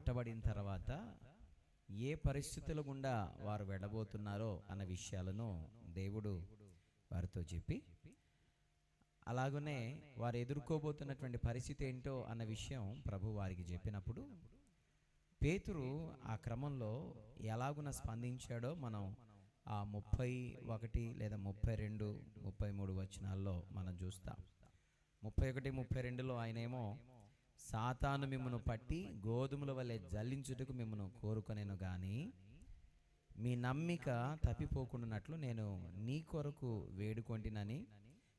పట్టబడిన తర్వాత ఏ పరిస్థితుల గుండా వారు వెళ్ళబోతున్నారో అన్న విషయాలను దేవుడు వారితో చెప్పి అలాగనే వారు ఎదుర్కోబోతున్నటువంటి పరిస్థితి ఏంటో అన్న విషయం ప్రభు వారికి చెప్పినప్పుడు పేతురు ఆ క్రమంలో ఎలాగున స్పందించాడో మనం ఆ ముప్పై ఒకటి లేదా ముప్పై రెండు ముప్పై మూడు వచనాల్లో మనం చూస్తాం. ముప్పై ఒకటి ముప్పై రెండులో ఆయనేమో సాతాను మిమ్మను పట్టి గోధుమల వలె జల్లించుటకు మిమ్మను కోరుకొనేను కానీ మీ నమ్మిక తప్పిపోకుండానట్లు నేను నీ కొరకు వేడుకొంటినని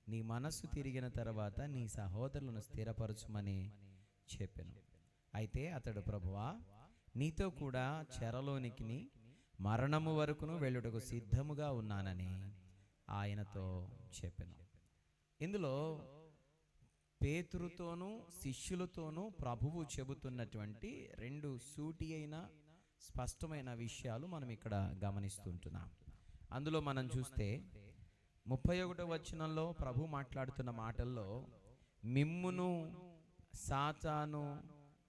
నీ మనస్సు తిరిగిన తర్వాత నీ సహోదరులను స్థిరపరచుమని చెప్పాను. అయితే అతడు ప్రభువా నీతో కూడా చెరలోనికి మరణము వరకును వెళ్ళుటకు సిద్ధముగా ఉన్నానని ఆయనతో చెప్పాను. ఇందులో పేతురుతోనూ శిష్యులతోనూ ప్రభువు చెబుతున్నటువంటి రెండు సూటి అయిన స్పష్టమైన విషయాలు మనం ఇక్కడ గమనిస్తుంటున్నాం అందులో మనం చూస్తే ముప్పై ఒకటో వచనంలో ప్రభు మాట్లాడుతున్న మాటల్లో మిమ్మును సాతాను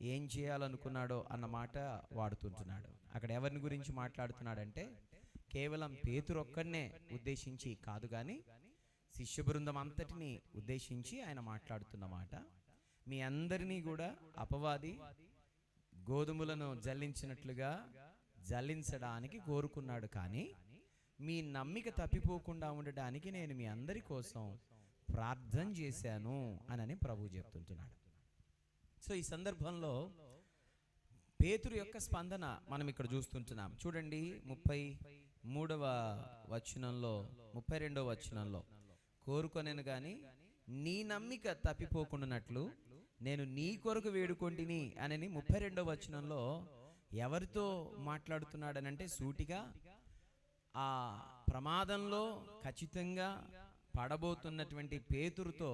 ఏం చేయాలనుకున్నాడో అన్న మాట వాడుతుంటున్నాడు. అక్కడ ఎవరిని గురించి మాట్లాడుతున్నాడంటే కేవలం పేతురొక్కడినే ఉద్దేశించి కాదు కానీ శిష్య బృందం అంతటిని ఉద్దేశించి ఆయన మాట్లాడుతున్నమాట మీ అందరినీ కూడా అపవాది గోధుమలను జల్లించినట్లుగా జల్లించడానికి కోరుకున్నాడు కానీ మీ నమ్మిక తప్పిపోకుండా ఉండడానికి నేను మీ అందరి కోసం ప్రార్థన చేశాను అనని ప్రభు చెప్తుంటున్నాడు. సో ఈ సందర్భంలో పేతురు యొక్క స్పందన మనం ఇక్కడ చూస్తుంటున్నాం. చూడండి ముప్పై మూడవ వచనంలో ముప్పై రెండవ వచనంలో. కోరుకొనేను గాని నీ నమ్మిక తప్పిపోకుండానట్లు నేను నీ కొరకు వేడుకొంటిని అనని ముప్పై రెండవ వచనంలో ఎవరితో మాట్లాడుతున్నాడనంటే సూటిగా ఆ ప్రమాదంలో ఖచ్చితంగా పడబోతున్నటువంటి పేతురుతో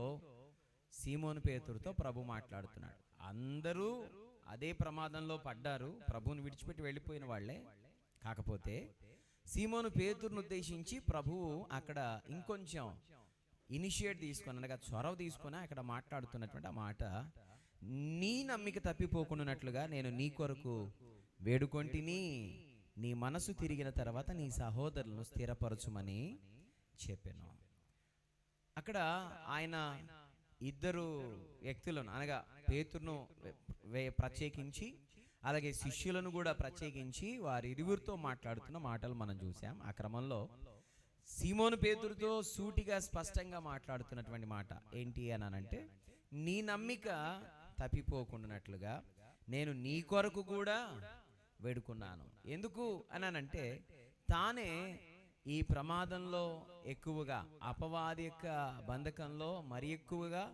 సీమోను పేతురుతో ప్రభు మాట్లాడుతున్నాడు. అందరూ అదే ప్రమాదంలో పడ్డారు ప్రభువుని విడిచిపెట్టి వెళ్ళిపోయిన వాళ్ళే. కాకపోతే సీమోను పేతురును ఉద్దేశించి ప్రభువు అక్కడ ఇంకొంచెం ఇనిషియేట్ తీసుకొని అనగా చొరవ తీసుకొని అక్కడ మాట్లాడుతున్నటువంటి ఆ మాట నీ నమ్మిక తప్పిపోకుండానట్లుగా నేను నీ కొరకు వేడుకొంటిని నీ మనసు తిరిగిన తర్వాత నీ సహోదరులను స్థిరపరచుమని చెప్పాను. అక్కడ ఆయన ఇద్దరు వ్యక్తులను అనగా పేతురును ప్రత్యేకించి అలాగే శిష్యులను కూడా ప్రత్యేకించి వారి ఇరువురితో మాట్లాడుతున్న మాటలు మనం చూసాం ఆ క్రమంలో సీమోను పేతురుతో సూటిగా స్పష్టంగా మాట్లాడుతున్నటువంటి మాట ఏంటి అని అంటే నీ నమ్మిక తప్పిపోకుండానట్లుగా నేను నీ కొరకు కూడా వేడుకున్నాను. ఎందుకు అనంటే తానే ఈ ప్రమాదంలో ఎక్కువగా అపవాది యొక్క బంధకంలో మరి ఎక్కువగా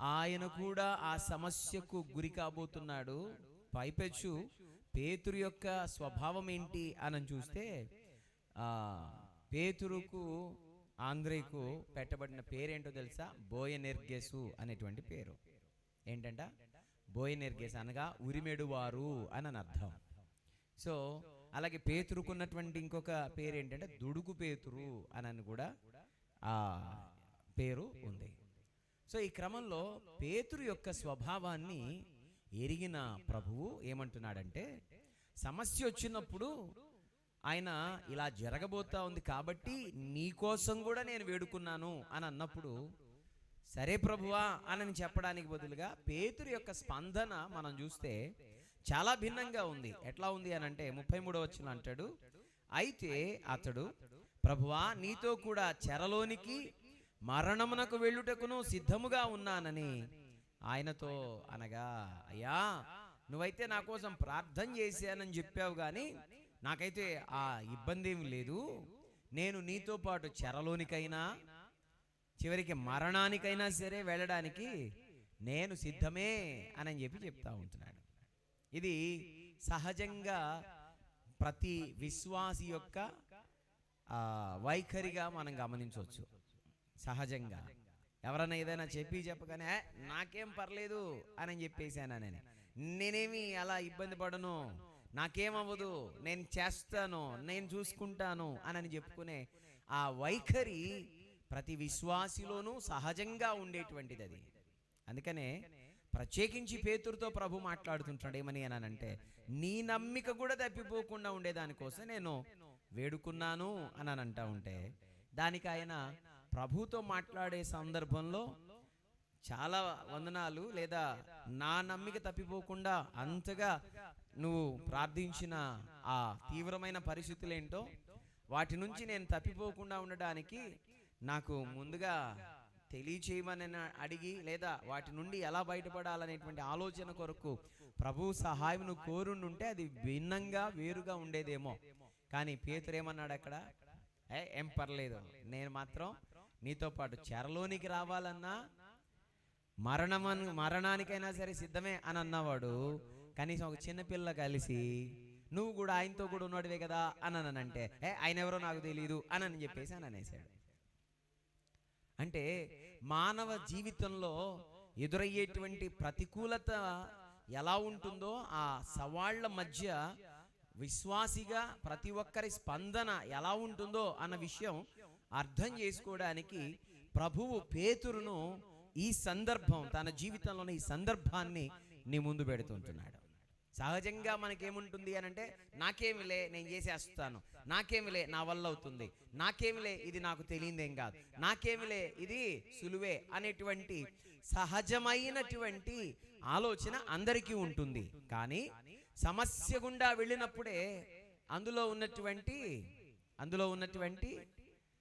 ఆయన కూడా ఆ సమస్యకు గురి కాబోతున్నాడు. పైపెచ్చు పేతురు యొక్క స్వభావం ఏంటి అని చూస్తే పేతురుకు ఆంధ్రేకు పెట్టబడిన పేరేంటో తెలుసా? బోయనెర్గేసు అనేటువంటి పేరు. ఏంటంట? బోయనెర్గెస్ అనగా ఉరిమెడువారు అని అని అర్థం. సో అలాగే పేతురుకున్నటువంటి ఇంకొక పేరు ఏంటంటే దుడుకు పేతురు అని కూడా ఆ పేరు ఉంది. సో ఈ క్రమంలో పేతురు యొక్క స్వభావాన్ని ఎరిగిన ప్రభువు ఏమంటున్నాడంటే సమస్య వచ్చినప్పుడు ఆయన ఇలా జరగబోతా ఉంది కాబట్టి నీ కోసం కూడా నేను వేడుకున్నాను అని అన్నప్పుడు సరే ప్రభువా అని చెప్పడానికి బదులుగా పేతురు యొక్క స్పందన మనం చూస్తే చాలా భిన్నంగా ఉంది. ఎట్లా ఉంది అని అంటే ముప్పై మూడో వచ్చిన అంటాడు అయితే అతడు ప్రభువా నీతో కూడా చెరలోనికి మరణమునకు వెళ్ళుటకును సిద్ధముగా ఉన్నానని ఆయనతో అనగా అయ్యా నువ్వైతే నా కోసం ప్రార్థన చేశానని చెప్పావు కానీ నాకైతే ఆ ఇబ్బంది ఏమి లేదు. నేను నీతో పాటు చెరలోనికైనా చివరికి మరణానికైనా సరే వెళ్ళడానికి నేను సిద్ధమే అని చెప్పి చెప్తా ఉంటున్నాడు. ఇది సహజంగా ప్రతి విశ్వాసి యొక్క ఆ, వైఖరిగా మనం గమనించవచ్చు. సహజంగా. ఎవరైనా ఏదైనా చెప్పి చెప్పగానే నాకేం పర్లేదు అని చెప్పేసానని నేనేమి అలా ఇబ్బంది పడను. నాకేమవ్వదు నేను చేస్తాను నేను చూసుకుంటాను అని చెప్పుకునే ఆ వైఖరి ప్రతి విశ్వాసిలోనూ సహజంగా ఉండేటువంటిది అది అందుకనే ప్రత్యేకించి పేతురుతో ప్రభు మాట్లాడుతుంటాడు ఏమని అనంటే నీ నమ్మిక కూడా తప్పిపోకుండా ఉండేదానికోసం నేను వేడుకున్నాను అని అని అంటా ఉంటే దానికి ఆయన ప్రభుతో మాట్లాడే సందర్భంలో చాలా వందనాలు లేదా నా నమ్మిక తప్పిపోకుండా అంతగా నువ్వు ప్రార్థించిన ఆ తీవ్రమైన పరిస్థితులు ఏంటో వాటి నుంచి నేను తప్పిపోకుండా ఉండడానికి నాకు ముందుగా తెలియచేయమని అడిగి లేదా వాటి నుండి ఎలా బయటపడాలనేటువంటి ఆలోచన కొరకు ప్రభు సహాయం నువ్వు కోరుండుంటే అది భిన్నంగా వేరుగా ఉండేదేమో. కానీ పేతురేమన్నాడు అక్కడ? ఏ ఏం పర్లేదు. నేను మాత్రం నీతో పాటు చెరలోనికి రావాలన్నా మరణం మరణానికైనా సరే సిద్ధమే అని అన్నవాడు కనీసం ఒక చిన్న పిల్ల కలిసి నువ్వు కూడా ఆయనతో కూడా ఉన్నాడువే కదా అని అనంటే ఏ ఆయన ఎవరో నాకు తెలియదు అని అని చెప్పేసి అని అనేసాడు అంటే మానవ జీవితంలో ఎదురయ్యేటువంటి ప్రతికూలత ఎలా ఉంటుందో ఆ సవాళ్ళ మధ్య విశ్వాసిగా ప్రతి ఒక్కరి స్పందన ఎలా ఉంటుందో అన్న విషయం అర్థం చేసుకోవడానికి ప్రభువు పేతురును ఈ సందర్భం తన జీవితంలోని ఈ సందర్భాన్ని నీ ముందు పెడుతుంటున్నాడు సహజంగా మనకేముంటుంది అని అంటే నాకేమిలే నేను చేసేస్తాను. నాకేమిలే నా వల్ల అవుతుంది. నాకేమిలే ఇది నాకు తెలియదేం కాదు. నాకేమిలే ఇది సులువే అనేటువంటి సహజమైనటువంటి ఆలోచన అందరికీ ఉంటుంది. కానీ సమస్య గుండా వెళ్ళినప్పుడే అందులో ఉన్నటువంటి అందులో ఉన్నటువంటి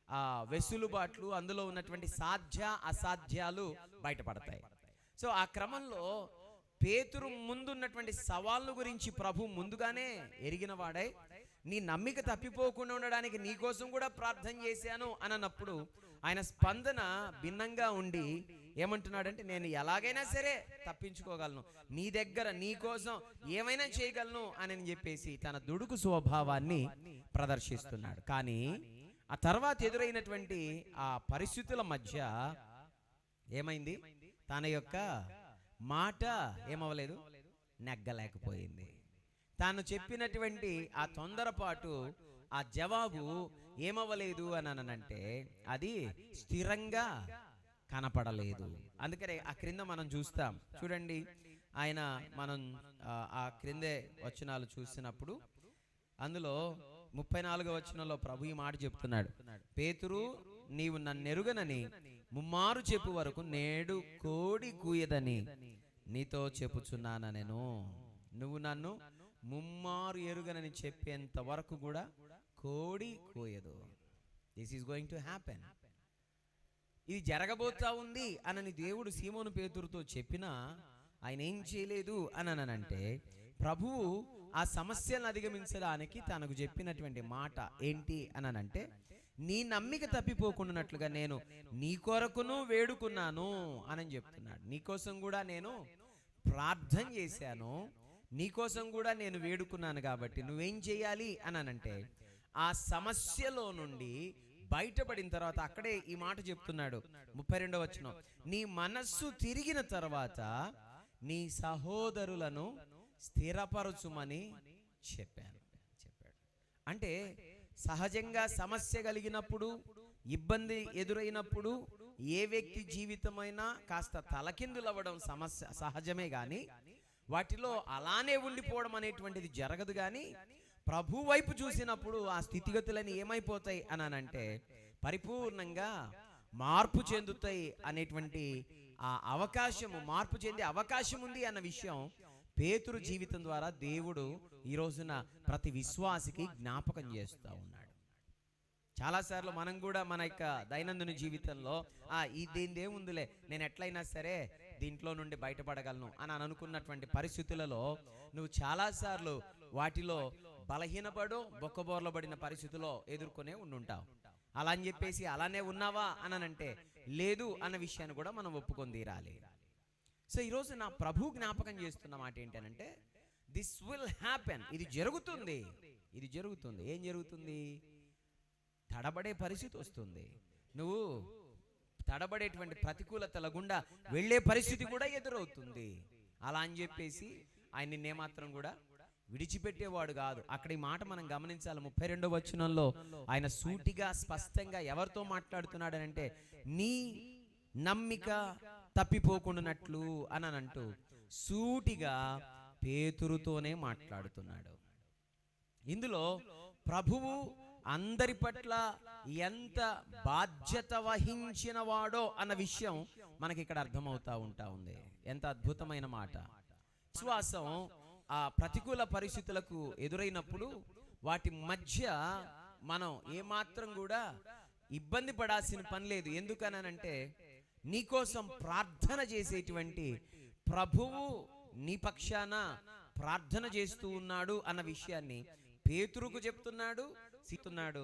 ఆ వెసులుబాట్లు అందులో ఉన్నటువంటి సాధ్య అసాధ్యాలు బయటపడతాయి. సో ఆ క్రమంలో పేతురు ముందున్నటువంటి సవాళ్ళ గురించి ప్రభు ముందుగానే ఎరిగిన వాడై నీ నమ్మిక తప్పిపోకుండా ఉండడానికి నీ కోసం కూడా ప్రార్థన చేశాను అని అన్నప్పుడు ఆయన స్పందన భిన్నంగా ఉండి ఏమంటున్నాడంటే నేను ఎలాగైనా సరే తప్పించుకోగలను. నీ దగ్గర నీ కోసం ఏమైనా చేయగలను అని చెప్పేసి తన దుడుకు స్వభావాన్ని ప్రదర్శిస్తున్నాడు. కానీ ఆ తర్వాత ఎదురైనటువంటి ఆ పరిస్థితుల మధ్య ఏమైంది? తన యొక్క మాట ఏమవ్వలేదు? నెగ్గలేకపోయింది. తాను చెప్పినటువంటి ఆ తొందరపాటు ఆ జవాబు ఏమవ్వలేదు అని అనంటే అది స్థిరంగా కనపడలేదు. అందుకనే ఆ క్రింద మనం చూస్తాం. చూడండి ఆయన మనం ఆ, ఆ క్రిందే వచనాలు చూసినప్పుడు అందులో ముప్పై నాలుగో వచనంలో ప్రభు ఈ మాట చెప్తున్నాడు. పేతురు నీవు నన్నెరుగనని ముమ్మారు చెప్పు వరకు నేడు కోడి కూయదని నీతో చెప్పుచున్నాన నేను? నువ్వు నన్ను ముమ్మారు ఎరుగనని చెప్పేంత వరకు కూడా కోడి కూయదు. This is going to happen ఇది జరగబోతా ఉంది అనని దేవుడు సీమోను పేతురుతో చెప్పినా ఆయన ఏం చేయలేదు అని అనంటే ప్రభువు ఆ సమస్యలను అధిగమించడానికి తనకు చెప్పినటువంటి మాట ఏంటి అని అంటే నీ నమ్మిక తప్పిపోకుండానట్లుగా నేను నీ కొరకును వేడుకున్నాను అని చెప్తున్నాడు. నీకోసం కూడా నేను ప్రార్థన చేశాను నీకోసం కూడా నేను వేడుకున్నాను కాబట్టి నువ్వేం చేయాలి అని అంటే ఆ సమస్యలో నుండి బయటపడిన తర్వాత అక్కడే ఈ మాట చెప్తున్నాడు ముప్పై రెండవ వచ్చిన నీ మనస్సు తిరిగిన తర్వాత నీ సహోదరులను స్థిరపరచుమని చెప్పాను. చెప్పాడు అంటే సహజంగా సమస్య కలిగినప్పుడు ఇబ్బంది ఎదురైనప్పుడు ఏ వ్యక్తి జీవితమైనా కాస్త తలకిందులవ్వడం సమస్య సహజమే కానీ వాటిలో అలానే ఉండిపోవడం అనేటువంటిది జరగదు కానీ ప్రభు వైపు చూసినప్పుడు ఆ స్థితిగతులని ఏమైపోతాయి అని అనంటే పరిపూర్ణంగా మార్పు చెందుతాయి అనేటువంటి ఆ అవకాశము మార్పు చెందే అవకాశం ఉంది అన్న విషయం పేతురు జీవితం ద్వారా దేవుడు ఈ రోజున ప్రతి విశ్వాసికి జ్ఞాపకం చేస్తూ ఉన్నాడు. చాలాసార్లు మనం కూడా మన యొక్క దైనందిన జీవితంలో ఆ ఈ దీని ఏముందిలే నేను ఎట్లయినా సరే దీంట్లో నుండి బయటపడగలను అని అని అనుకున్నటువంటి పరిస్థితులలో నువ్వు చాలాసార్లు వాటిలో బలహీనపడు బొక్కబోర్లబడిన పరిస్థితిలో ఎదుర్కొనే ఉండుంటావు. అలా అని చెప్పేసి అలానే ఉన్నావా అని అంటే లేదు అన్న విషయాన్ని కూడా మనం ఒప్పుకొని తీరాలి. సో ఈరోజు నా ప్రభు జ్ఞాపకం చేస్తున్న మాట ఏంటనంటే దిస్ విల్ హ్యాపెన్ ఇది జరుగుతుంది. ఇది జరుగుతుంది. ఏం జరుగుతుంది? తడబడే పరిస్థితి వస్తుంది. నువ్వు తడబడేటువంటి ప్రతికూలతల గుండా వెళ్ళే పరిస్థితి కూడా ఎదురవుతుంది. అలా అని చెప్పేసి ఆయన నిన్నేమాత్రం కూడా విడిచిపెట్టేవాడు కాదు. అక్కడ ఈ మాట మనం గమనించాలి. ముప్పై రెండో వచనంలో ఆయన సూటిగా స్పష్టంగా ఎవరితో మాట్లాడుతున్నాడనంటే నీ నమ్మిక తప్పిపోకుండానట్లు అని అని అంటూ సూటిగా పేతురుతోనే మాట్లాడుతున్నాడు. ఇందులో ప్రభువు అందరి పట్ల ఎంత బాధ్యత వహించిన వాడో అన్న విషయం మనకి ఇక్కడ అర్థమవుతా ఉంటా ఉంది. ఎంత అద్భుతమైన మాట. విశ్వాసం ఆ ప్రతికూల పరిస్థితులకు ఎదురైనప్పుడు వాటి మధ్య మనం ఏమాత్రం కూడా ఇబ్బంది పడాల్సిన పని లేదు. ఎందుకనంటే నీకోసం ప్రార్థన చేసేటువంటి ప్రభువు నీ పక్షాన ప్రార్థన చేస్తూ ఉన్నాడు అన్న విషయాన్ని పేతురుకు చెప్తున్నాడు సీతున్నాడు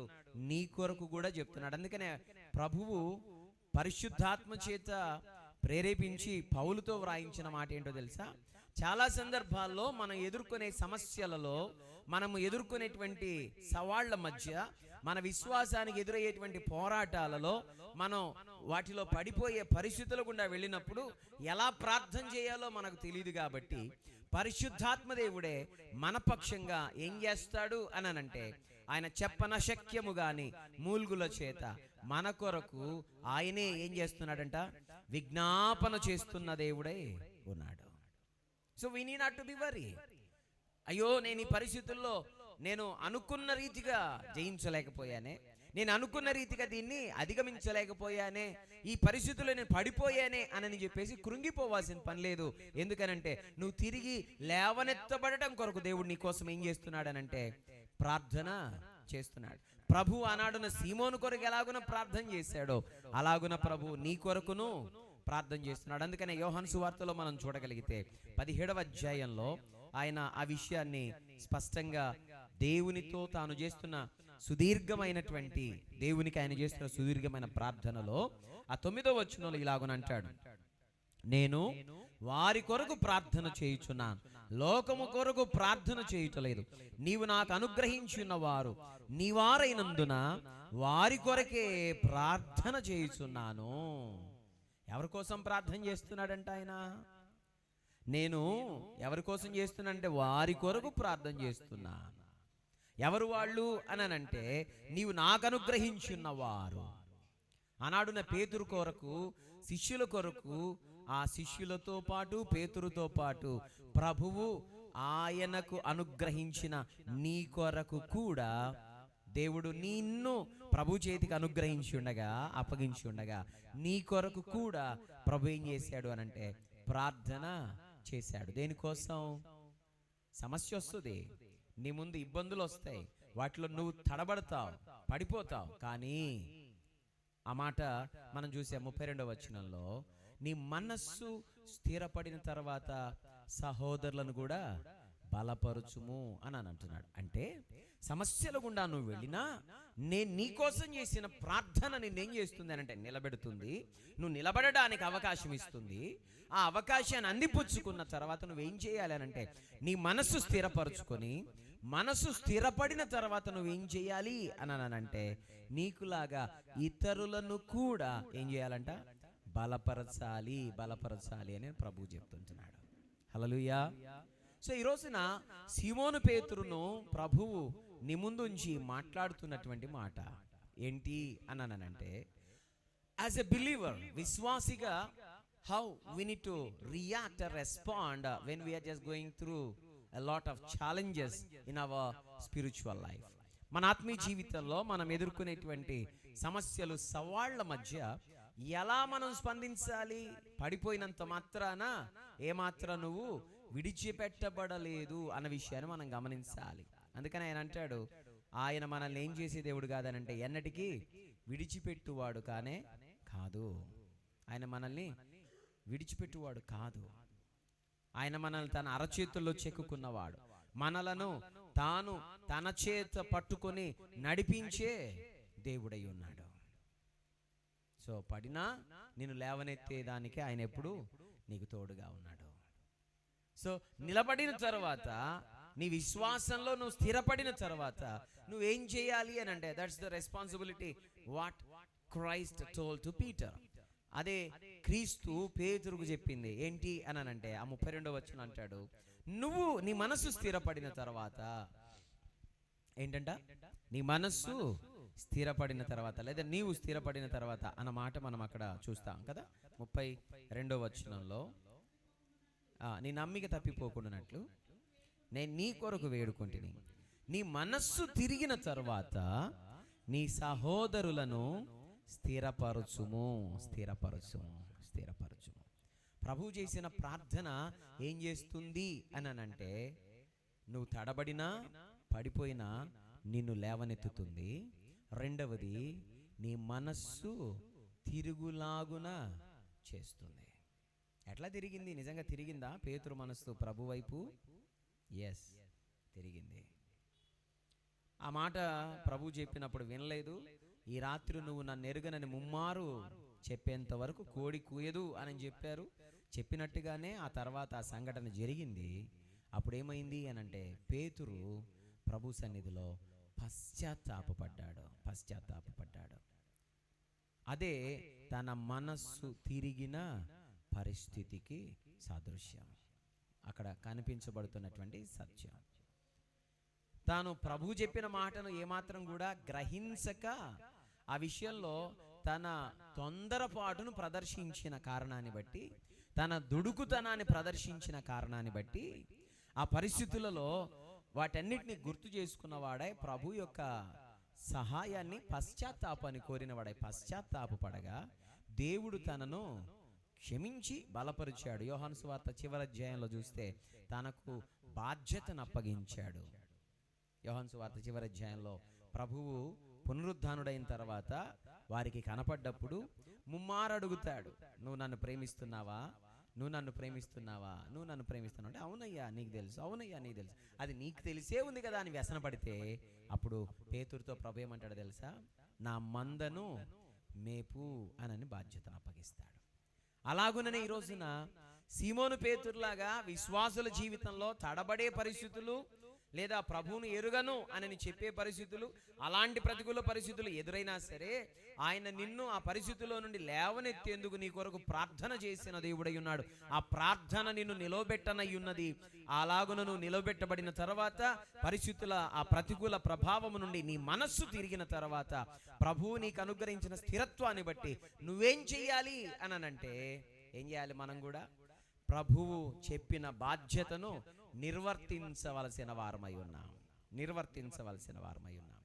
నీ కొరకు కూడా చెప్తున్నాడు. అందుకనే ప్రభువు పరిశుద్ధాత్మ చేత ప్రేరేపించి పౌలుతో వ్రాయించిన మాట ఏంటో తెలుసా? చాలా సందర్భాల్లో మనం ఎదుర్కొనే సమస్యలలో మనము ఎదుర్కొనేటువంటి సవాళ్ళ మధ్య మన విశ్వాసానికి ఎదురయ్యేటువంటి పోరాటాలలో మనం వాటిలో పడిపోయే పరిస్థితుల గుండా వెళ్ళినప్పుడు ఎలా ప్రార్థన చేయాలో మనకు తెలియదు కాబట్టి పరిశుద్ధాత్మ దేవుడే మన పక్షంగా ఏం చేస్తాడు అని అంటే ఆయన చెప్పన శక్యము గాని మూల్గుల చేత మన కొరకు ఆయనే ఏం చేస్తున్నాడంట? విజ్ఞాపన చేస్తున్న దేవుడే ఉన్నాడు. So we need not to be worry అయ్యో నేను ఈ పరిస్థితుల్లో నేను అనుకున్న రీతిగా జయించలేకపోయానే నేను అనుకున్న రీతిగా దీన్ని అధిగమించలేకపోయానే ఈ పరిస్థితుల్లో నేను పడిపోయానే అని చెప్పేసి కృంగిపోవాల్సిన పని లేదు. ఎందుకనంటే నువ్వు తిరిగి లేవనెత్తబడటం కొరకు దేవుడు నీ కోసం ఏం చేస్తున్నాడనంటే ప్రార్థన చేస్తున్నాడు. ప్రభు ఆనాడున సీమోను కొరకు ఎలాగున ప్రార్థన చేశాడో అలాగున ప్రభు నీ కొరకును ప్రార్థన చేస్తున్నాడు. అందుకనే యోహన్ సువార్తలో మనం చూడగలిగితే పదిహేడవ అధ్యాయంలో ఆయన ఆ విషయాన్ని స్పష్టంగా దేవునితో తాను చేస్తున్న సుదీర్ఘమైనటువంటి దేవునికి ఆయన చేస్తున్న సుదీర్ఘమైన ప్రార్థనలో ఆ తొమ్మిదో వచనంలో ఇలాగున అంటాడు. నేను వారి కొరకు ప్రార్థన చేయుచున్నాను లోకము కొరకు ప్రార్థన చేయుటలేదు. నీవు నాకు అనుగ్రహించున్న వారు నీవారైనందున వారి కొరకే ప్రార్థన చేయుచున్నాను. ఎవరి కోసం ప్రార్థన చేస్తున్నాడంట ఆయన? నేను ఎవరి కోసం చేస్తున్నానంటే వారి కొరకు ప్రార్థన చేస్తున్నాను ఎవరు వాళ్ళు అనంటే నీవు నాకు అనుగ్రహించున్న వారు అనాడున పేతురు కొరకు శిష్యుల కొరకు ఆ శిష్యులతో పాటు పేతురుతో పాటు ప్రభువు ఆయనకు అనుగ్రహించిన నీ కొరకు కూడా దేవుడు నిన్ను ప్రభు చేతికి అనుగ్రహించి ఉండగా అప్పగించి ఉండగా నీ కొరకు కూడా ప్రభు ఏం చేశాడు అనంటే ప్రార్థన చేశాడు. దేనికోసం? సమస్య వస్తుంది. నీ ముందు ఇబ్బందులు వస్తాయి. వాటిలో నువ్వు తడబడతావు పడిపోతావు. కానీ ఆ మాట మనం చూసే ముప్పై రెండవ వచనంలో నీ మనస్సు స్థిరపడిన తర్వాత సహోదరులను కూడా బలపరచుము అని అని అంటున్నాడు. అంటే సమస్యల గుండా నువ్వు వెళ్ళినా నేను నీకోసం చేసిన ప్రార్థన నేనేం చేస్తుంది అని అంటే నిలబెడుతుంది. నువ్వు నిలబడడానికి అవకాశం ఇస్తుంది. ఆ అవకాశాన్ని అందిపుచ్చుకున్న తర్వాత నువ్వేం చేయాలి అని అంటే నీ మనస్సు స్థిరపరుచుకొని మనసు స్థిరపడిన తర్వాత నువ్వేం చేయాలి అని అంటే నీకులాగా ఇతరులను కూడా ఏం చేయాలంట? బలపరచాలి బలపరచాలి అని ప్రభు చెప్తుంటున్నాడు. హలలుయా సో ఈ రోజున సిమోను పేతురును ప్రభువు నీ ముందుంచి మాట్లాడుతున్నటువంటి మాట ఏంటి అన్నానంటే as a believer విశ్వాసిగా how we need to react respond when we are just going through lot of challenges in our spiritual life మన ఆత్మీయ జీవితంలో మనం ఎదుర్కొనేటువంటి సమస్యలు సవాళ్ళ మధ్య ఎలా మనం స్పందించాలి? పడిపోయినంత మాత్రాన ఏమాత్రం నువ్వు విడిచిపెట్టబడలేదు అన్న విషయాన్ని మనం గమనించాలి. అందుకని ఆయన అంటాడు ఆయన మనల్ని ఏం చేసే దేవుడు కాదనంటే ఎన్నటికీ విడిచిపెట్టువాడు కానే కాదు. ఆయన మనల్ని విడిచిపెట్టువాడు కాదు. ఆయన మనల్ని తన అరచేతుల్లో చెక్కుకున్నవాడు. మనలను తాను తన చేత పట్టుకొని నడిపించే దేవుడై ఉన్నాడు. సో పడినా నేను లేవనెత్తేదానికి ఆయన ఎప్పుడు నీకు తోడుగా ఉన్నాడు. సో నిలబడిన తర్వాత నీ విశ్వాసంలో నువ్వు స్థిరపడిన తర్వాత నువ్వేం చేయాలి అని అంటే that's the responsibility what Christ told to Peter అదే క్రీస్తు పేతురుకు చెప్పింది ఏంటి? అని అంటే ఆ ముప్పై రెండో వచ్చిన అంటాడు నువ్వు నీ మనస్సు స్థిరపడిన తర్వాత ఏంటంట? నీ మనస్సు స్థిరపడిన తర్వాత లేదా నీవు స్థిరపడిన తర్వాత అన్న మాట మనం అక్కడ చూస్తాం కదా ముప్పై రెండో వచనంలో. ఆ, నీ నమ్మిక తప్పిపోకుండానట్లు నేను నీ కొరకు వేడుకుంటుని నీ మనస్సు తిరిగిన తర్వాత నీ సహోదరులను స్థిరపరచుము స్థిరపరచుము స్థిరపరచుము. ప్రభు చేసిన ప్రార్థన ఏం చేస్తుంది అని అంటే నువ్వు తడబడినా పడిపోయినా నిన్ను లేవనెత్తుతుంది. రెండవది నీ మనస్సు తిరుగులాగున చేస్తుంది. ఎట్లా తిరిగింది? నిజంగా తిరిగిందా? పేతురు మనస్సు ప్రభు వైపు? ఎస్ తిరిగింది. ఆ మాట ప్రభు చెప్పినప్పుడు వినలేదు. ఈ రాత్రి నువ్వు నన్ను ఎరుగనని ముమ్మారు చెప్పేంత వరకు కోడి కూయదు అని చెప్పారు. చెప్పినట్టుగానే ఆ తర్వాత ఆ సంఘటన జరిగింది. అప్పుడు ఏమైంది అని అంటే పేతురు ప్రభు సన్నిధిలో పశ్చాత్తాపడ్డాడు పశ్చాత్తాపపడ్డాడు. అదే తన మనస్సు తిరిగిన పరిస్థితికి సాదృశ్యం. అక్కడ కనిపించబడుతున్నటువంటి సత్యం. తాను ప్రభు చెప్పిన మాటను ఏమాత్రం కూడా గ్రహించక ఆ విషయంలో తన తొందరపాటును ప్రదర్శించిన కారణాన్ని బట్టి తన దుడుకుతనాన్ని ప్రదర్శించిన కారణాన్ని బట్టి ఆ పరిస్థితులలో వాటన్నిటిని గుర్తు చేసుకున్నవాడై ప్రభు యొక్క సహాయాన్ని పశ్చాత్తాపాన్ని కోరినవాడై పశ్చాత్తాపపడగా దేవుడు తనను క్షమించి బలపరిచాడు. యోహాను సువార్త చివరి అధ్యాయంలో చూస్తే తనకు బాధ్యతను అప్పగించాడు. యోహాను సువార్త చివరి అధ్యాయంలో ప్రభువు పునరుద్ధానుడైన తర్వాత వారికి కనపడ్డప్పుడు ముమ్మారు అడుగుతాడు నువ్వు నన్ను ప్రేమిస్తున్నావా? నువ్వు నన్ను ప్రేమిస్తున్నావా? నువ్వు నన్ను ప్రేమిస్తున్నావు? అంటే అవునయ్యా నీకు తెలుసు. అవునయ్యా నీకు తెలుసు. అది నీకు తెలిసే ఉంది కదా అని వ్యసన పడితే అప్పుడు పేతురితో ప్రభు ఏమంటాడు తెలుసా? నా మందను మేపు అనని బాధ్యతను అప్పగిస్తాడు. అలాగుననే ఈ రోజున సీమోను పేతురులాగా విశ్వాసుల జీవితంలో తడబడే పరిస్థితులు లేదా ప్రభువును ఎరుగను అని చెప్పే పరిస్థితులు అలాంటి ప్రతికూల పరిస్థితులు ఎదురైనా సరే ఆయన నిన్ను ఆ పరిస్థితుల్లో నుండి లేవనెత్తేందుకు నీ కొరకు ప్రార్థన చేసిన దేవుడై ఉన్నాడు. ఆ ప్రార్థన నిన్ను నిలవబెట్టనై ఉన్నది అలాగున నువ్వు నిలవబెట్టబడిన తర్వాత పరిస్థితుల ఆ ప్రతికూల ప్రభావము నుండి నీ మనస్సు తిరిగిన తర్వాత ప్రభువు నీకు అనుగ్రహించిన స్థిరత్వాన్ని బట్టి నువ్వేం చెయ్యాలి అని అంటే ఏం చేయాలి మనం కూడా? ప్రభువు చెప్పిన బాధ్యతను నిర్వర్తించవలసిన వారమై ఉన్నాం. నిర్వర్తించవలసిన వారమై ఉన్నాం.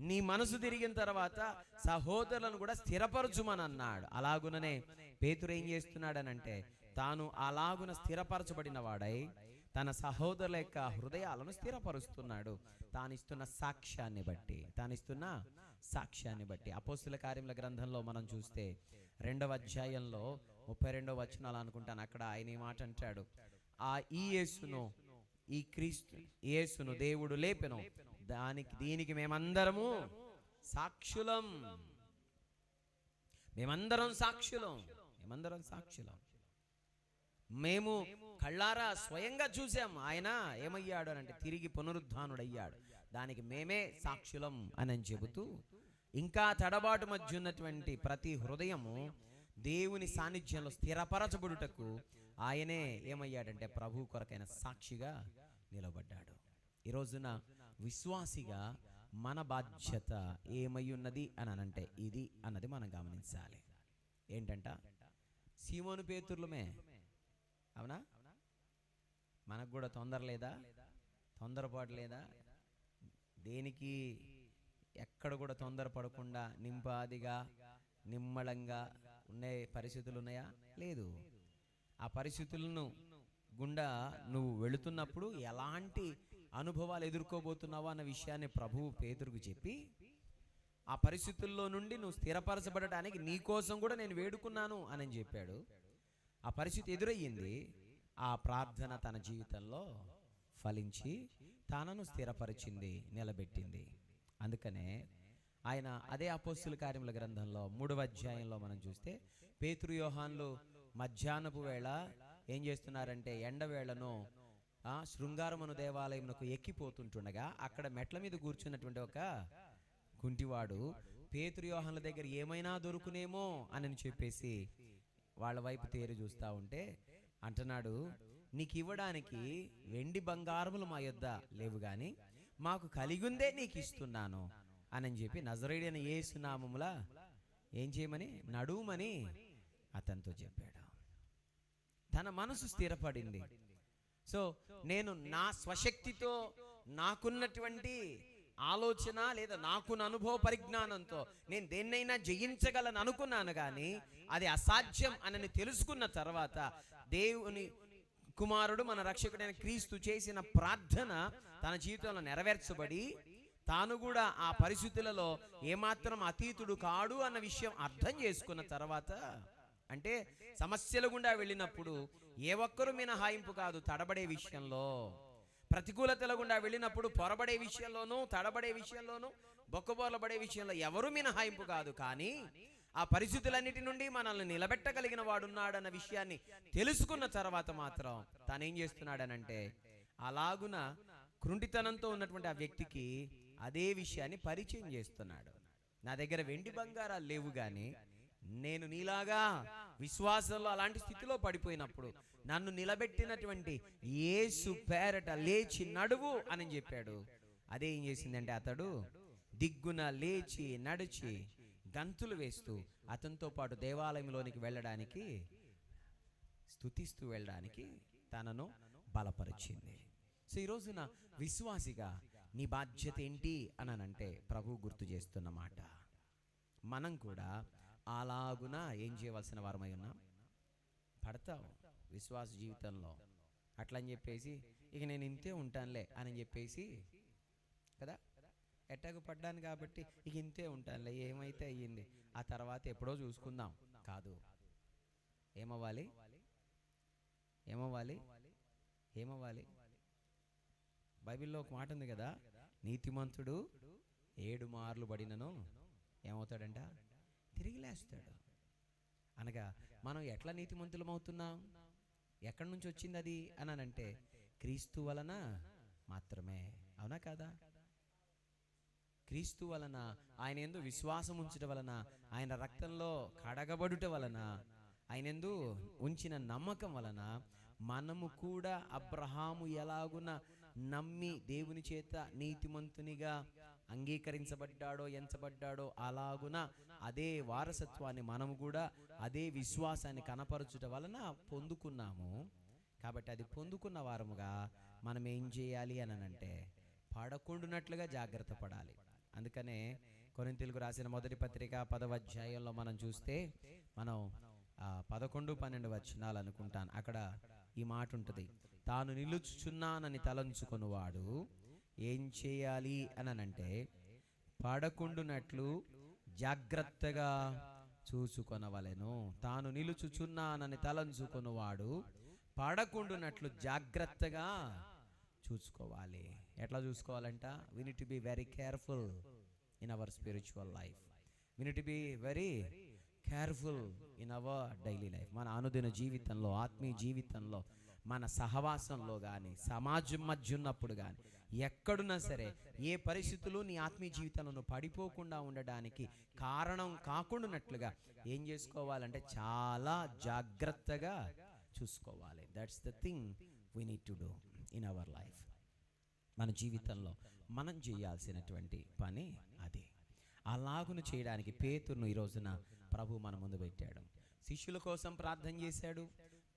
నీ మనసు తిరిగిన తర్వాత సహోదరులను కూడా స్థిరపరచుమని అన్నాడు. అలాగుననే పేతురు ఏం చేస్తున్నాడనంటే తాను అలాగున స్థిరపరచబడిన వాడై తన సహోదరుల యొక్క హృదయాలను స్థిరపరుస్తున్నాడు. తానిస్తున్న సాక్ష్యాన్ని బట్టి తానిస్తున్న సాక్ష్యాన్ని బట్టి. అపోస్తుల కార్యముల గ్రంథంలో మనం చూస్తే రెండవ అధ్యాయంలో ముప్పై రెండవ వచనాలు అనుకుంటాను. అక్కడ ఆయన ఈ మాట అంటాడు. ఆ ఈ యేసును ఈ క్రీస్తు యేసును దేవుడు లేపెను. దానికి దీనికి మేమందరము సాక్షులం. మేమందరం సాక్షులం. మేమందరం సాక్షులం. మేము కళ్ళారా స్వయంగా చూసాం. ఆయన ఏమయ్యాడు అని అంటే తిరిగి పునరుద్ధానుడయ్యాడు. దానికి మేమే సాక్షులం అని అని చెబుతూ ఇంకా తడబాటు మధ్య ఉన్నటువంటి ప్రతి హృదయము దేవుని సాన్నిధ్యంలో స్థిరపరచబడుటకు ఆయనే ఏమయ్యాడంటే ప్రభు కొరకైన సాక్షిగా నిలబడ్డాడు. ఈ రోజున విశ్వాసిగా మన బాధ్యత ఏమై ఉన్నది అని అనంటే ఇది అన్నది మనం గమనించాలి. ఏంటంట? సీమోను పేతుర్లమే. అవునా? మనకు కూడా తొందర లేదా? తొందరపాటు లేదా? దేనికి ఎక్కడ కూడా తొందరపడకుండా నింపాదిగా నిమ్మళంగా ఉండే పరిస్థితులు ఉన్నాయా? లేదు. ఆ పరిస్థితులను గుండా నువ్వు వెళుతున్నప్పుడు ఎలాంటి అనుభవాలు ఎదుర్కోబోతున్నావు అన్న విషయాన్ని ప్రభువు పేదరుకు చెప్పి ఆ పరిస్థితుల్లో నుండి నువ్వు స్థిరపరచబడటానికి నీ కోసం కూడా నేను వేడుకున్నాను అని చెప్పాడు. ఆ పరిస్థితి ఎదురయ్యింది. ఆ ప్రార్థన తన జీవితంలో ఫలించి తనను స్థిరపరిచింది నిలబెట్టింది. అందుకనే ఆయన అదే అపోస్తుల కార్యముల గ్రంథంలో మూడవ అధ్యాయంలో మనం చూస్తే పేతురు యోహాన్లు మధ్యాహ్నపు వేళ ఏం చేస్తున్నారంటే ఎండవేళను ఆ శృంగారమును దేవాలయమునకు ఎక్కిపోతుంటుండగా అక్కడ మెట్ల మీద కూర్చున్నటువంటి ఒక కుంటివాడు పేతురు దగ్గర ఏమైనా దొరుకునేమో అని చెప్పేసి వాళ్ళ వైపు తేరి చూస్తా ఉంటే అంటున్నాడు నీకు ఇవ్వడానికి వెండి బంగారములు మా యొద్ద లేవు కానీ మాకు కలిగుందే నీకు ఇస్తున్నాను అని చెప్పి నజరేడైన యేసునామముల ఏం చేయమని? నడుమని అతనితో చెప్పాడు. తన మనసు స్థిరపడింది. సో నేను నా స్వశక్తితో నాకున్నటువంటి ఆలోచన లేదా నాకున్న అనుభవ పరిజ్ఞానంతో నేను దేన్నైనా జయించగలను అనుకున్నాను కానీ అది అసాధ్యం అని తెలుసుకున్న తర్వాత దేవుని కుమారుడు మన రక్షకుడైన క్రీస్తు చేసిన ప్రార్థన తన జీవితంలో నెరవేర్చబడి తాను కూడా ఆ పరిస్థితులలో ఏమాత్రం అతీతుడు కాడు అన్న విషయం అర్థం చేసుకున్న తర్వాత అంటే సమస్యల గుండా వెళ్ళినప్పుడు ఏ ఒక్కరు మినహాయింపు కాదు తడబడే విషయంలో. ప్రతికూలతల గుండా వెళ్ళినప్పుడు పొరబడే విషయంలోనూ తడబడే విషయంలోనూ బొక్కబోర్లబడే విషయంలో ఎవరు మినహాయింపు కాదు. కానీ ఆ పరిస్థితులన్నిటి నుండి మనల్ని నిలబెట్టగలిగిన వాడున్నాడన్న విషయాన్ని తెలుసుకున్న తర్వాత మాత్రం తానేం చేస్తున్నాడనంటే అలాగున కృంటితనంతో ఉన్నటువంటి ఆ వ్యక్తికి అదే విషయాన్ని పరిచయం చేస్తున్నాడు. నా దగ్గర వెండి బంగారాలు లేవు కానీ నేను నీలాగా విశ్వాసంలో అలాంటి స్థితిలో పడిపోయినప్పుడు నన్ను నిలబెట్టినటువంటి యేసు పేరట లేచి నడువు అని చెప్పాడు. అదే ఏం చేసిందంటే అతడు దిగ్గున లేచి నడిచి గంతులు వేస్తూ అతనితో పాటు దేవాలయంలోనికి వెళ్ళడానికి స్తుతిస్తూ వెళ్ళడానికి తనను బలపరిచింది. సో ఈ రోజున విశ్వాసిగా నీ బాధ్యత ఏంటి? అని అంటే ప్రభు గుర్తు చేస్తున్న మాట. మనం కూడా అలాగున ఏం చేయవలసిన వారమై ఉన్నాం? పడతావు విశ్వాస జీవితంలో. అట్లా అని చెప్పేసి ఇక నేను ఇంతే ఉంటానులే అని చెప్పేసి కదా? ఎట్టకు పడ్డాను కాబట్టి ఇక ఇంతే ఉంటానులే ఏమైతే అయ్యింది? ఆ తర్వాత ఎప్పుడో చూసుకుందాం. కాదు. ఏమవ్వాలి? ఏమవ్వాలి? ఏమవ్వాలి? బైబిల్లో ఒక మాట ఉంది కదా నీతిమంతుడు ఏడు మార్లు పడినను ఏమవుతాడంట? తిరిగి లేస్తాడు అనగా మనం ఎట్లా నీతిమంతులం అవుతున్నాం? ఎక్కడి నుంచి వచ్చింది అది అని అంటే క్రీస్తు వలన మాత్రమే. అవునా కాదా? క్రీస్తు వలన ఆయన ఎందు విశ్వాసం ఉంచడం వలన ఆయన రక్తంలో కడగబడుట వలన ఆయన ఎందు ఉంచిన నమ్మకం వలన మనము కూడా అబ్రహాము ఎలాగున నమ్మి దేవుని చేత నీతిమంతునిగా అంగీకరించబడ్డాడో ఎంచబడ్డాడో అలాగున అదే వారసత్వాన్ని మనము కూడా అదే విశ్వాసాన్ని కనపరచుట వలన పొందుకున్నాము. కాబట్టి అది పొందుకున్న వారముగా మనం ఏం చేయాలి అని అంటే పడకుండునట్లుగా జాగ్రత్త పడాలి. అందుకనే కొరింతలకు రాసిన మొదటి పత్రిక పదవ అధ్యాయంలో మనం చూస్తే మనం పదకొండు పన్నెండు వచ్చినాలు అనుకుంటాను. అక్కడ ఈ మాట ఉంటుంది. తాను నిలుచుచున్నానని వాడు ఏం చేయాలి అని అంటే పడకుండునట్లు జాగ్రత్తగా చూసుకొనవలెను. తాను నిలుచుచున్నానని తలంచుకొనువాడు పడకుండునట్లు జాగ్రత్తగా చూసుకోవాలి. ఎట్లా చూసుకోవాలంట? We to be very careful in our spiritual life we to be very careful in our daily life మన అనుదిన జీవితంలో ఆత్మీయ జీవితంలో మన సహవాసంలో కానీ సమాజం మధ్య ఉన్నప్పుడు కానీ ఎక్కడున్నా సరే ఏ పరిస్థితులు నీ ఆత్మీయ జీవితంలో నువ్వు పడిపోకుండా ఉండడానికి కారణం కాకుండానట్లుగా ఏం చేసుకోవాలంటే చాలా జాగ్రత్తగా చూసుకోవాలి. That's the thing we need to do in our life మన జీవితంలో మనం చేయాల్సినటువంటి పని అది. అలాగును చేయడానికి పేతురును ఈ రోజున ప్రభు మన ముందు పెట్టాడు. శిష్యుల కోసం ప్రార్థన చేశాడు.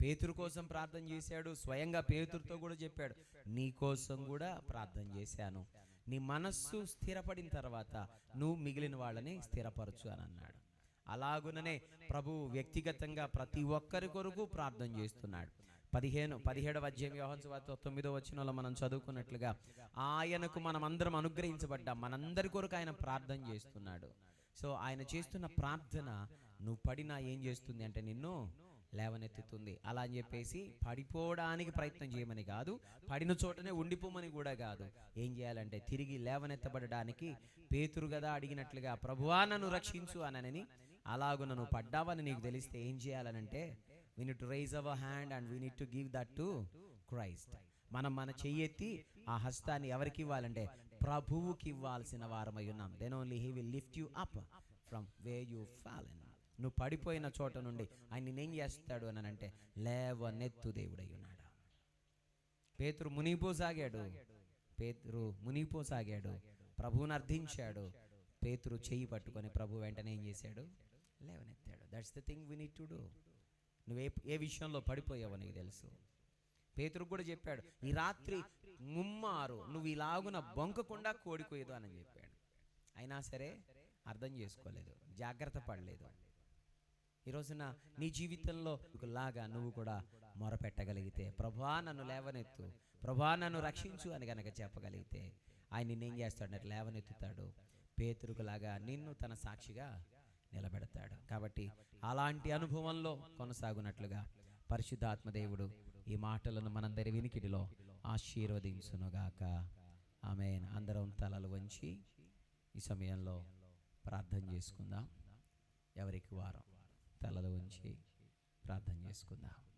పేతురు కోసం ప్రార్థన చేశాడు స్వయంగా పేతురుతో కూడా చెప్పాడు నీ కోసం కూడా ప్రార్థన చేశాను. నీ మనస్సు స్థిరపడిన తర్వాత నువ్వు మిగిలిన వాళ్ళని స్థిరపరచు అని అన్నాడు. అలాగుననే ప్రభు వ్యక్తిగతంగా ప్రతి ఒక్కరి కొరకు ప్రార్థన చేస్తున్నాడు. పదిహేను పదిహేడవ అధ్యాయం యోహాను సువార్త తొమ్మిదో వచ్చినలో మనం చదువుకున్నట్లుగా ఆయనకు మనం అందరం అనుగ్రహించబడ్డాం మనందరి కొరకు ఆయన ప్రార్థన చేస్తున్నాడు. సో ఆయన చేస్తున్న ప్రార్థన నువ్వు పడినా ఏం చేస్తుంది అంటే నిన్ను లేవనెత్తుతుంది. అలా అని చెప్పేసి పడిపోవడానికి ప్రయత్నం చేయమని కాదు పడిన చోటనే ఉండిపోమని కూడా కాదు. ఏం చేయాలంటే తిరిగి లేవనెత్తబడడానికి పేతురు కదా అడిగినట్లుగా ప్రభువా నన్ను రక్షించు అనని అలాగు నన్ను పడ్డావని నీకు తెలిస్తే ఏం చేయాలనంటే we need raise our hand and we need to give that to Christ మనం మన చెయ్యెత్తి ఆ హస్తాన్ని ఎవరికి ఇవ్వాలంటే ప్రభువుకి ఇవ్వాల్సిన వారమై ఉన్నాం. Then only he will lift you up from where you fallen నువ్వు పడిపోయిన చోట నుండి ఆయన నేనేం చేస్తాడు అని అంటే లేవనెత్తు దేవుడై ఉన్నాడు పేతురు మునిగిపోసాగాడు పేతురు మునిగిపోసాగాడు ప్రభువుని అర్థించాడు. పేతురు చెయ్యి పట్టుకొని ప్రభు వెంటనే ఏం చేశాడు? లేవనెత్తాడు. That's the thing we need to do నువ్వు ఏ ఏ విషయంలో పడిపోయావో నీకు తెలుసు. పేతురు కూడా చెప్పాడు ఈ రాత్రి ముమ్మారు నువ్వు ఇలాగున బొంకకుండా కోడికోయదు అని చెప్పాడు. అయినా సరే అర్థం చేసుకోలేదు. జాగ్రత్త పడలేదు. ఈ రోజున నీ జీవితంలో లాగా నువ్వు కూడా మొరపెట్టగలిగితే ప్రభా నన్ను లేవనెత్తు ప్రభా నన్ను రక్షించు అని గనక చెప్పగలిగితే ఆయన నిన్నేం చేస్తాడు? లేవనెత్తుతాడు. పేతురుకులాగా నిన్ను తన సాక్షిగా నిలబెడతాడు. కాబట్టి అలాంటి అనుభవంలో కొనసాగునట్లుగా పరిశుద్ధాత్మదేవుడు ఈ మాటలను మనందరి వినికిడిలో ఆశీర్వదించునుగాక. ఆమె అందరం తలలు వంచి ఈ సమయంలో ప్రార్థన చేసుకుందాం. ఎవరికి వారం? తలలు వంచి ప్రార్థన చేసుకుందాం.